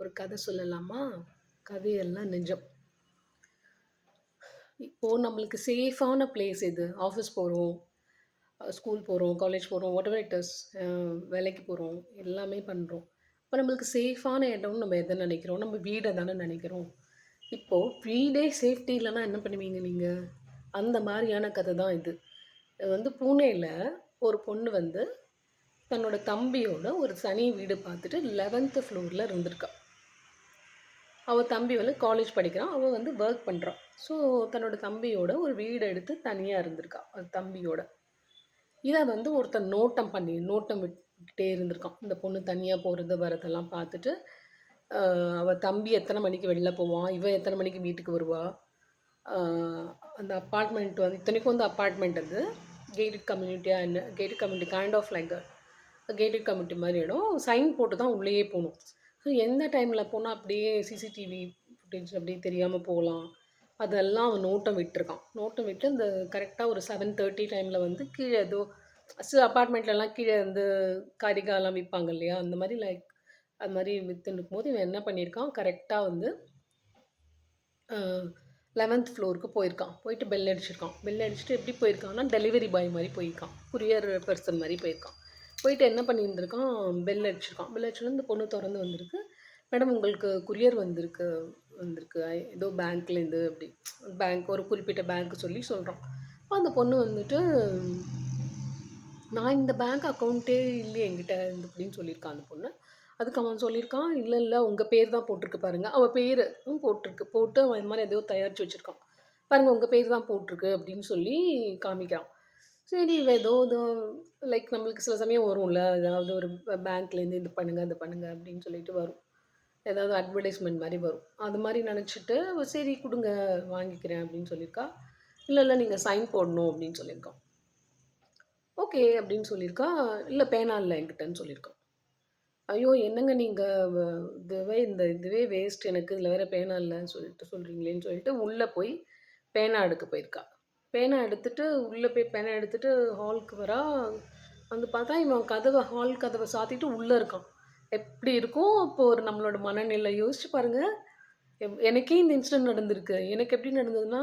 ஒரு கதை சொல்லலாமா? கதையெல்லாம் நிஜம். இப்போ நம்மளுக்கு சேஃபான பிளேஸ் இது ஆஃபீஸ் போகிறோம் ஸ்கூல் போகிறோம் காலேஜ் போகிறோம் வாட்டெவர் இட் இஸ். வேலைக்கு போகிறோம் எல்லாமே பண்ணுறோம் இப்போ நம்மளுக்கு சேஃபான இடம்னு நம்ம எதை நினைக்கிறோம் நம்ம வீடை தானே நினைக்கிறோம் இப்போது வீடே சேஃப்டி இல்லைன்னா என்ன பண்ணுவீங்க நீங்கள் அந்த மாதிரியான கதை தான் இது. வந்து பூனேயில் ஒரு பொண்ணு வந்து தன்னோட தம்பியோட ஒரு தனி வீடு பார்த்துட்டு லெவன்த்து ஃப்ளோரில் இருந்திருக்கா. அவள் தம்பி வந்து காலேஜ் படிக்கிறான். அவள் வந்து ஒர்க் பண்ணுறான் ஸோ தன்னோட தம்பியோட ஒரு வீடு எடுத்து தனியாக இருந்திருக்கா. அது தம்பியோட. இதை வந்து ஒருத்தன் நோட்டம் பண்ணி நோட்டம் விட்டுட்டே இருந்திருக்கான். இந்த பொண்ணு தனியாக போகிறது வரதெல்லாம் பார்த்துட்டு, அவள் தம்பி எத்தனை மணிக்கு வெளில போவான், இவன் எத்தனை மணிக்கு வீட்டுக்கு வருவா. அந்த அப்பார்ட்மெண்ட் வந்து இத்தனைக்கும் வந்து அப்பார்ட்மெண்ட் அது. கேட்டட் கம்யூனிட்டியாக என்ன gated community kind of like gated community மாதிரி இடம். சைன் போட்டு தான் உள்ளேயே போகணும் ஸோ எந்த டைமில் போனால் அப்படியே சிசிடிவி ஃபுட்டேஜ் அப்படியே தெரியாமல் போகலாம் அதெல்லாம் அவன் நோட்டம் விட்டுருக்கான். நோட்டம் விட்டு அந்த கரெக்டாக ஒரு செவன் தேர்ட்டி டைமில் வந்து கீழே ஏதோ சில அபார்ட்மெண்ட்லலாம் கீழே வந்து கரிகாலாம் விற்பாங்க இல்லையா? அந்த மாதிரி லைக் அது மாதிரி விற்றுன்னு இருக்கும்போது இவன் என்ன பண்ணியிருக்கான், கரெக்டாக வந்து லெவன்த் ஃப்ளோருக்கு போயிருக்கான். போயிட்டு பெல் அடிச்சிருக்கான். பெல் அடிச்சுட்டு எப்படி போயிருக்கான்னா, டெலிவரி பாய் மாதிரி போயிருக்கான். குரியர் பெர்சன் மாதிரி போயிருக்கான். போயிட்டு என்ன பண்ணியிருந்திருக்கான், பெல் அடிச்சிருக்கான். பெல் அடிச்சோனே இந்த பொண்ணு திறந்து வந்திருக்கு. மேடம் உங்களுக்கு குரியர் வந்திருக்கு வந்திருக்கு. ஏதோ பேங்க்லேருந்து அப்படி. பேங்க் ஒரு குறிப்பிட்ட பேங்க் சொல்லி சொல்கிறோம் அந்த பொண்ணு வந்துட்டு, நான் இந்த பேங்க் அக்கௌண்ட்டே இல்லையே என்கிட்ட அப்படின்னு சொல்லியிருக்கான் அந்த பொண்ணு. அதுக்கு அவன் சொல்லியிருக்கான், இல்லை இல்லை உங்கள் பேர் தான் போட்டிருக்கு பாருங்கள் அவள் பேரும் போட்டிருக்கு. போட்டு அவன் இந்த மாதிரி எதையோ தயாரித்து வச்சுருக்கான் பாருங்கள் உங்கள் பேர் தான் போட்டிருக்கு அப்படின்னு சொல்லி காமிக்கிறான். சரி ஏதோ லைக் நம்மளுக்கு சில சமயம் வரும்ல. ஏதாவது ஒரு பேங்க்லேருந்து இது பண்ணுங்க, அது பண்ணுங்க அப்படின்னு சொல்லிட்டு வரும். ஏதாவது அட்வர்டைஸ்மெண்ட் மாதிரி வரும். அது மாதிரி நினச்சிட்டு சரி கொடுங்க வாங்கிக்கிறேன் அப்படின்னு சொல்லியிருக்கா. இல்லை இல்லை நீங்கள் சைன் போடணும் அப்படின்னு சொல்லியிருக்கோம் ஓகே அப்படின்னு சொல்லியிருக்கா. இல்லை பேனா இல்லை என்கிட்டன்னு சொல்லியிருக்கோம் ஐயோ! என்னங்க நீங்கள் வ இதுவே இந்த இதுவே வேஸ்ட் எனக்கு. இதில் வேறு பேனா இல்லைன்னு சொல்லிட்டு சொல்கிறீங்களேன்னு சொல்லிட்டு உள்ளே போய் பேனா எடுக்க போயிருக்கா. பேனா எடுத்துகிட்டு உள்ளே போய் பேனா எடுத்துகிட்டு ஹாலுக்கு வரா. வந்து பார்த்தா இவன் கதவை ஹால் கதவை சாத்திட்டு உள்ளே இருக்கான். எப்படி இருக்கும் இப்போது ஒரு நம்மளோட மனநிலை யோசிச்சு பாருங்கள் எனக்கே இந்த இன்சிடென்ட் நடந்திருக்கு. எனக்கு எப்படி நடந்ததுன்னா,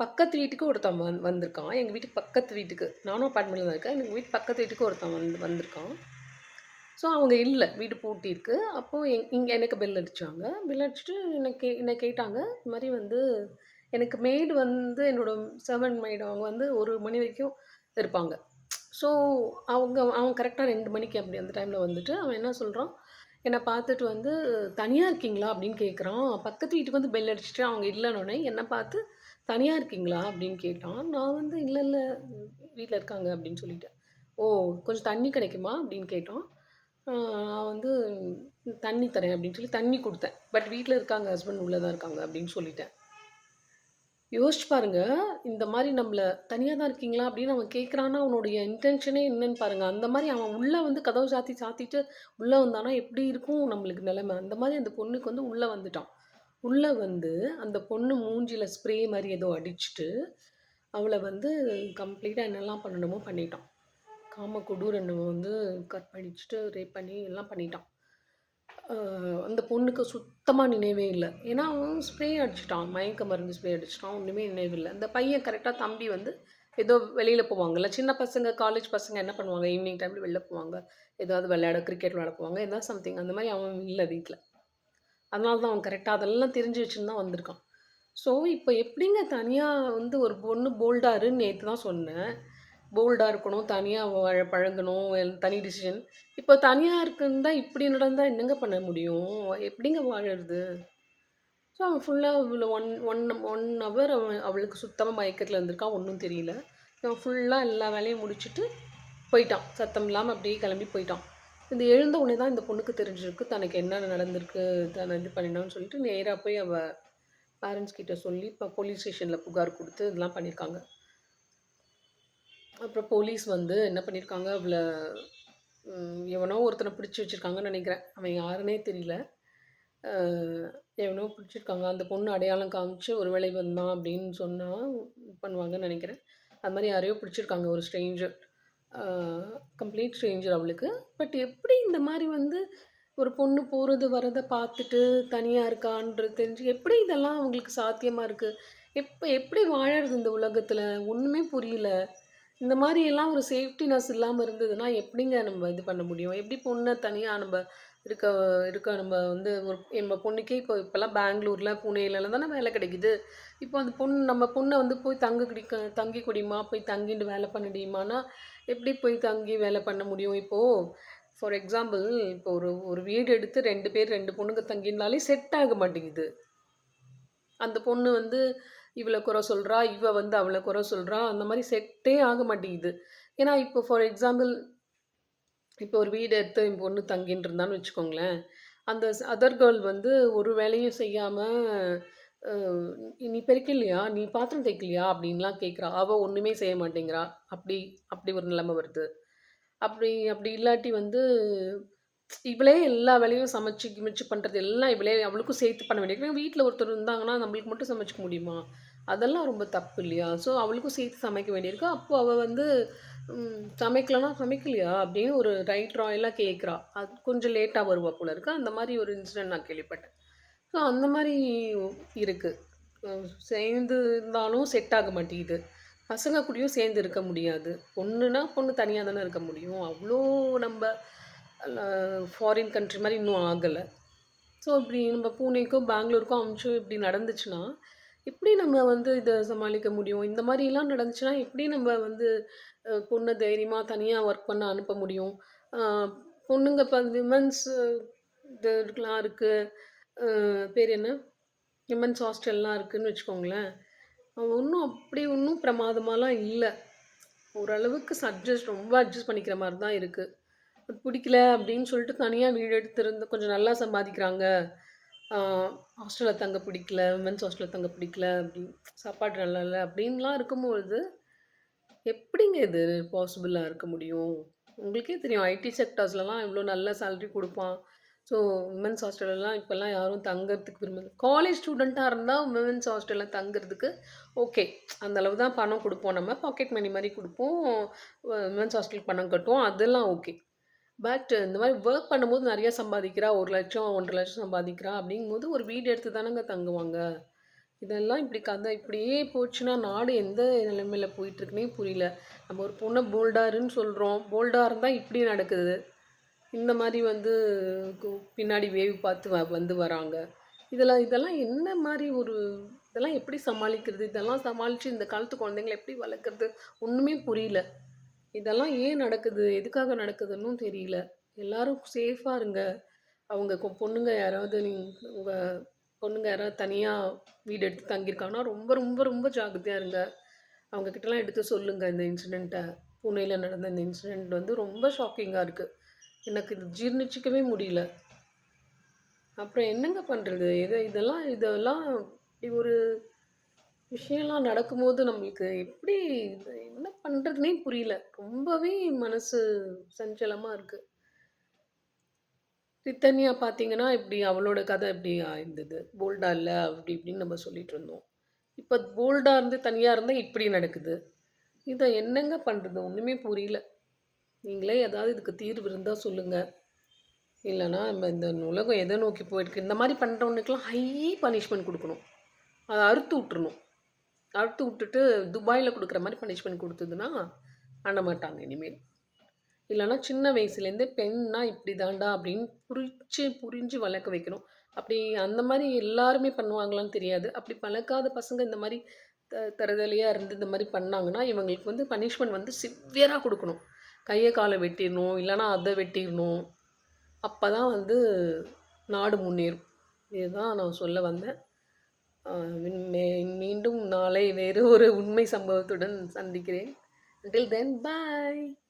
பக்கத்து வீட்டுக்கு ஒருத்தன் வந் வந்திருக்கான். எங்கள் வீட்டுக்கு பக்கத்து வீட்டுக்கு. நானும் அப்பார்ட்மெண்ட்டில் தான் இருக்கேன். எங்கள் வீட்டு பக்கத்து வீட்டுக்கு ஒருத்தன் வந்து வந்திருக்கான். ஸோ அவங்க இல்லை வீடு பூட்டியிருக்கு. அப்போது எங் இங்கே எனக்கு பெல் அடித்தாங்க பெல் அடிச்சுட்டு என்னை கே என்னை கேட்டாங்க. இது மாதிரி வந்து எனக்கு மெய்டு வந்து என்னோட செர்வன்ட் மெய்டு அவங்க வந்து ஒரு மணி வரைக்கும் இருப்பாங்க. ஸோ அவங்க அவன் கரெக்டாக ரெண்டு மணிக்கு அப்படி அந்த டைமில் வந்துட்டு, அவன் என்ன சொல்கிறான் என்னை பார்த்துட்டு வந்து தனியாக இருக்கீங்களா?" அப்படின்னு கேட்குறான். பக்கத்து வீட்டுக்கு வந்து பெல் அடிச்சுட்டு அவங்க இல்லன்னோனே என்னை பார்த்து தனியாக இருக்கீங்களா?" அப்படின்னு கேட்டான். நான் வந்து இல்லை இல்லை வீட்டில் இருக்காங்க" அப்படின்னு சொல்லிட்டேன். "ஓ! கொஞ்சம் தண்ணி கிடைக்குமா?" அப்படின்னு கேட்டான். நான் வந்து "தண்ணி தரேன்" அப்படின்னு சொல்லி தண்ணி கொடுத்தேன் பட் வீட்டில் இருக்காங்க ஹஸ்பண்ட் உள்ளே தான் இருக்காங்க அப்படின்னு சொல்லிட்டேன். யோசிச்சு பாருங்க. இந்த மாதிரி நம்மளை தனியாக தான் இருக்கீங்களா?" அப்படின்னு அவன் கேட்குறான்னா, அவனுடைய இன்டென்ஷனே என்னன்னு பாருங்க. அந்த மாதிரி அவன் உள்ளே வந்து கதவு சாத்தி சாத்திட்டு உள்ளே வந்தான்னா எப்படி இருக்கும் நம்மளுக்கு நிலைமை அந்த மாதிரி அந்த பொண்ணுக்கு வந்து உள்ளே வந்துட்டான். உள்ளே வந்து அந்த பொண்ணு மூஞ்சியில் ஸ்ப்ரே மாதிரி ஏதோ அடிச்சுட்டு, அவளை வந்து கம்ப்ளீட்டாக என்னெல்லாம் பண்ணணுமோ பண்ணிட்டான். காம கொடூரனை வந்து கற்பழிச்சுட்டு, ரேப் பண்ணி எல்லாம் பண்ணிட்டான். அந்த பொண்ணுக்கு சுத்தமாக நினைவே இல்லை ஏன்னா அவன் ஸ்ப்ரே அடிச்சிட்டான் மயக்க மருந்து ஸ்ப்ரே அடிச்சுட்டான். ஒன்றுமே நினைவு இல்லை இந்த பையன் கரெக்டாக தம்பி வந்து ஏதோ வெளியில் போவாங்கல்ல. சின்ன பசங்க, காலேஜ் பசங்க என்ன பண்ணுவாங்க, ஈவினிங் டைமில் வெளில போவாங்க. ஏதாவது விளையாட கிரிக்கெட் விளையாட போவாங்க. ஏதாவது சம்திங் அந்த மாதிரி அவன் இல்லை வீட்டில் அதனால தான் அவன் கரெக்டாக அதெல்லாம் தெரிஞ்சு வச்சுன்னு தான் வந்திருக்கான். ஸோ இப்போ எப்படிங்க தனியாக வந்து ஒரு பொண்ணு போல்டாருன்னு நேற்று தான் சொன்னேன். போல்டாக இருக்கணும், தனியாக வாழ பழகணும், தனி டிசிஷன். இப்போ தனியாக இருக்குன்னு தான் இப்படி நடந்தால் என்னங்க பண்ண முடியும்? எப்படிங்க வாழறது? ஸோ அவன் ஃபுல்லாக இவ்வளோ ஒன் ஒன் ஒன் ஹவர் அவன் அவளுக்கு சுத்தமாக மயக்கத்தில் இருந்திருக்கான். ஒன்றும் தெரியல. அவன் ஃபுல்லாக எல்லா வேலையும் முடிச்சுட்டு போயிட்டான். சத்தம் இல்லாமல் அப்படியே கிளம்பி போயிட்டான். இது எழுந்த உடனே தான் இந்த பொண்ணுக்கு தெரிஞ்சிருக்கு. தனக்கு என்ன நடந்திருக்கு, தன்னை இது பண்ணிட்டான்னு சொல்லிட்டு நேராக போய் அவள் பேரண்ட்ஸ் கிட்ட சொல்லி இப்போ போலீஸ் ஸ்டேஷனில் புகார் கொடுத்து இதெல்லாம் பண்ணியிருக்காங்க. அப்புறம் போலீஸ் வந்து என்ன பண்ணியிருக்காங்க, அவள எவனோ ஒருத்தனை பிடிச்சி வச்சுருக்காங்கன்னு நினைக்கிறேன் அவன் யாருன்னே தெரியல. எவனோ பிடிச்சிருக்காங்க. அந்த பொண்ணு அடையாளம் காமிச்சு ஒரு வேலை வந்தான் அப்படின்னு சொன்னால் பண்ணுவாங்கன்னு நினைக்கிறேன் அது மாதிரி யாரையோ பிடிச்சிருக்காங்க ஒரு ஸ்ட்ரேஞ்சர். கம்ப்ளீட் ஸ்ட்ரேஞ்சர் அவளுக்கு. பட் எப்படி இந்த மாதிரி வந்து ஒரு பொண்ணு போகிறது வரதை பார்த்துட்டு தனியாக இருக்கான்றது தெரிஞ்சு எப்படி இதெல்லாம் அவங்களுக்கு சாத்தியமாக இருக்குது எப்போ எப்படி வாழறது இந்த உலகத்தில் ஒன்றுமே புரியல. இந்த மாதிரியெல்லாம் ஒரு சேஃப்டினஸ் இல்லாமல் இருந்ததுன்னா, எப்படிங்க நம்ம இது பண்ண முடியும்? எப்படி பொண்ணை தனியாக நம்ம இருக்க இருக்க நம்ம வந்து ஒரு நம்ம பொண்ணுக்கே இப்போ இப்போல்லாம் பெங்களூரில் புனேலலாம் தானே வேலை கிடைக்குது. இப்போ அந்த பொண்ணு நம்ம பொண்ணை வந்து போய் தங்க குடிக்க தங்கி குடியுமா போய் தங்கிட்டு வேலை பண்ணுடிம்மான்னா, எப்படி போய் தங்கி வேலை பண்ண முடியும்? இப்போது ஃபார் எக்ஸாம்பிள் இப்போ ஒரு ஒரு வீடு எடுத்து ரெண்டு பேர் ரெண்டு பொண்ணுங்க தங்கியிருந்தாலே செட் ஆக மாட்டேங்குது. அந்த பொண்ணு வந்து இவளை குறை சொல்கிறா இவ வந்து அவளை குறை சொல்கிறா அந்த மாதிரி செட்டே ஆக மாட்டேங்குது. ஏன்னா இப்போ ஃபார் எக்ஸாம்பிள் இப்போ ஒரு வீடு எடுத்து என் பொண்ணு தங்கின்னு இருந்தான்னு வச்சுக்கோங்களேன். அந்த அதர் கேர்ள் வந்து ஒரு வேலையும் செய்யாமல் "நீ பெருக்கலையா? நீ பாத்திரம் தைக்கலையா அப்படின்லாம் கேட்குறா. அவள் ஒன்றுமே செய்ய மாட்டேங்கிறா. அப்படி அப்படி ஒரு நிலைமை வருது. அப்படி அப்படி இல்லாட்டி வந்து இவளே எல்லா வேலையும் சமைச்சு கிமிச்சு பண்ணுறது எல்லாம் இவளே அவளுக்கும் சேர்த்து பண்ண வேண்டியது வீட்டில் ஒருத்தர் இருந்தாங்கன்னா, நம்மளுக்கு மட்டும் சமைச்சிக்க முடியுமா? அதெல்லாம் ரொம்ப தப்பு இல்லையா? ஸோ அவளுக்கும் சேர்த்து சமைக்க வேண்டியிருக்கு. அப்போ அவள் வந்து சமைக்கலன்னா சமைக்கலையா?" அப்படின்னு ஒரு ரைட் ராயலா கேட்குறா. அது கொஞ்சம் லேட்டாக வருவா போல இருக்கு. அந்த மாதிரி ஒரு இன்சிடென்ட் நான் கேள்விப்பட்டேன். ஸோ அந்த மாதிரி இருக்குது சேர்ந்து இருந்தாலும் செட் ஆக மாட்டேங்குது. பசங்க கூடயும் சேர்ந்து இருக்க முடியாது. பொண்ணுனா பொண்ணு தனியாக தானே இருக்க முடியும். அவ்வளோ நம்ம ஃபாரின் கண்ட்ரி மாதிரி இன்னும் ஆகலை ஸோ இப்படி நம்ம பூனேக்கும், பெங்களூருக்கும் அமிச்சும் இப்படி நடந்துச்சுன்னா, எப்படி நம்ம வந்து இதை சமாளிக்க முடியும்? இந்த மாதிரிலாம் நடந்துச்சுன்னா, எப்படி நம்ம வந்து பொண்ணை தைரியமாக தனியாக ஒர்க் பண்ண அனுப்ப முடியும்? பொண்ணுங்க இப்போ விமன்ஸ் இதுலாம் இருக்குது பேர் என்ன? விமன்ஸ் ஹாஸ்டல்லாம் இருக்குதுன்னு வச்சுக்கோங்களேன். ஒன்றும் அப்படி ஒன்றும் பிரமாதமாலாம் இல்லை ஓரளவுக்கு அட்ஜஸ்ட் ரொம்ப அட்ஜஸ்ட் பண்ணிக்கிற மாதிரி தான் இருக்குது பிடிக்கல அப்படின்னு சொல்லிட்டு தனியாக வீடு எடுத்துருந்து கொஞ்சம் நல்லா சம்பாதிக்கிறாங்க. ஹாஸ்டலில் தங்க பிடிக்கல, உமன்ஸ் ஹாஸ்டலில் தங்க பிடிக்கல அப்படி சாப்பாடு நல்லா இல்லை அப்படின்லாம் இருக்கும்பொழுது, எப்படிங்க இது பாசிபிளாக இருக்க முடியும்? உங்களுக்கே தெரியும் ஐடி செக்டார்ஸ்லலாம் இவ்வளோ நல்ல சேலரி கொடுப்பான் ஸோ உமன்ஸ் ஹாஸ்டல்லலாம் இப்போல்லாம் யாரும் தங்கிறதுக்கு விரும்புது காலேஜ் ஸ்டூடெண்ட்டாக இருந்தால் உமன்ஸ் ஹாஸ்டலில் தங்குறதுக்கு ஓகே. அந்த அளவு தான் பணம் கொடுப்போம் நம்ம. பாக்கெட் மணி மாதிரி கொடுப்போம் உமன்ஸ் ஹாஸ்டலுக்கு பணம் கட்டுவோம். அதெல்லாம் ஓகே. பட் இந்த மாதிரி ஒர்க் பண்ணும்போது நிறையா சம்பாதிக்கிறா, ஒரு லட்சம் ஒன்றரை லட்சம் சம்பாதிக்கிறா அப்படிங்கும்போது ஒரு வீடு எடுத்து தானேங்க தங்குவாங்க. இதெல்லாம் இப்படி கதை இப்படியே போச்சுன்னா, நாடு எந்த நிலைமையில் போயிட்டுருக்குனே புரியல. நம்ம ஒரு பொண்ணை போல்டாருன்னு சொல்கிறோம் போல்டாக இருந்தால் இப்படி நடக்குது. இந்த மாதிரி வந்து கு பின்னாடி வேவ் பார்த்து வ வந்து வராங்க. இதெல்லாம் இதெல்லாம் என்ன மாதிரி ஒரு இதெல்லாம் எப்படி சமாளிக்கிறது? இதெல்லாம் சமாளித்து இந்த காலத்து குழந்தைங்கள எப்படி வளர்க்குறது ஒன்றுமே புரியல. இதெல்லாம் ஏன் நடக்குது? எதுக்காக நடக்குதுன்னும் தெரியல. எல்லாரும் சேஃபாக இருங்க. அவங்க கொ பொண்ணுங்க யாராவது நீங்கள் உங்கள் பொண்ணுங்க யாராவது தனியாக வீடு எடுத்து தங்கியிருக்காங்கன்னா, ரொம்ப ரொம்ப ரொம்ப ஜாகிரதையாக இருங்க. அவங்க கிட்டலாம் எடுத்து சொல்லுங்கள் இந்த இன்சிடெண்ட்டை புனேயில் நடந்த இந்த இன்சிடெண்ட் வந்து ரொம்ப ஷாக்கிங்காக இருக்குது எனக்கு இது ஜீர்ணிச்சிக்கவே முடியல. அப்புறம் என்னங்க பண்ணுறது இதை இதெல்லாம் இதெல்லாம் இப்படி ஒரு விஷயம்லாம் நடக்கும்போது நம்மளுக்கு எப்படி என்ன பண்ணுறதுனே புரியல. ரொம்பவே மனசு சஞ்சலமாக இருக்குது ரித்தன்யா பார்த்தீங்கன்னா, இப்படி அவளோட கதை இப்படி இருந்தது போல்டா இல்லை அப்படி இப்படின்னு நம்ம சொல்லிட்டு இருந்தோம். இப்போ போல்டா இருந்து தனியாக இருந்தால் இப்படி நடக்குது. இதை என்னங்க பண்ணுறது ஒன்றுமே புரியல. நீங்களே ஏதாவது இதுக்கு தீர்வு இருந்தால் சொல்லுங்கள் இல்லைன்னா நம்ம இந்த உலகம் எதை நோக்கி போயிருக்கு? இந்த மாதிரி பண்ணுறவனுக்குலாம் ஹை பனிஷ்மெண்ட் கொடுக்கணும் அதை அறுத்து விட்டுறணும். அறுத்து விட்டுட்டு துபாயில் கொடுக்குற மாதிரி பனிஷ்மெண்ட் கொடுத்ததுன்னா பண்ண மாட்டாங்க இனிமேல். இல்லைன்னா சின்ன வயசுலேருந்தே பெண்ணா இப்படி தாண்டா அப்படின்னு புரிச்சு புரிஞ்சு வளர்க்க வைக்கணும். அப்படி அந்த மாதிரி எல்லாருமே பண்ணுவாங்களான்னு தெரியாது. அப்படி பழக்காத பசங்க இந்த மாதிரி த தறுதலையா இருந்து இந்த மாதிரி பண்ணாங்கன்னா, இவங்களுக்கு வந்து பனிஷ்மெண்ட் வந்து சிவியராக கொடுக்கணும் கையை காலை வெட்டிடணும் இல்லைனா அதை வெட்டிடணும் அப்போ தான் வந்து நாடு முன்னேறும். இதுதான் நான் சொல்ல வந்தேன். மீண்டும் நாளை வேறு ஒரு உண்மை சம்பவத்துடன் சந்திக்கிறேன். until then bye.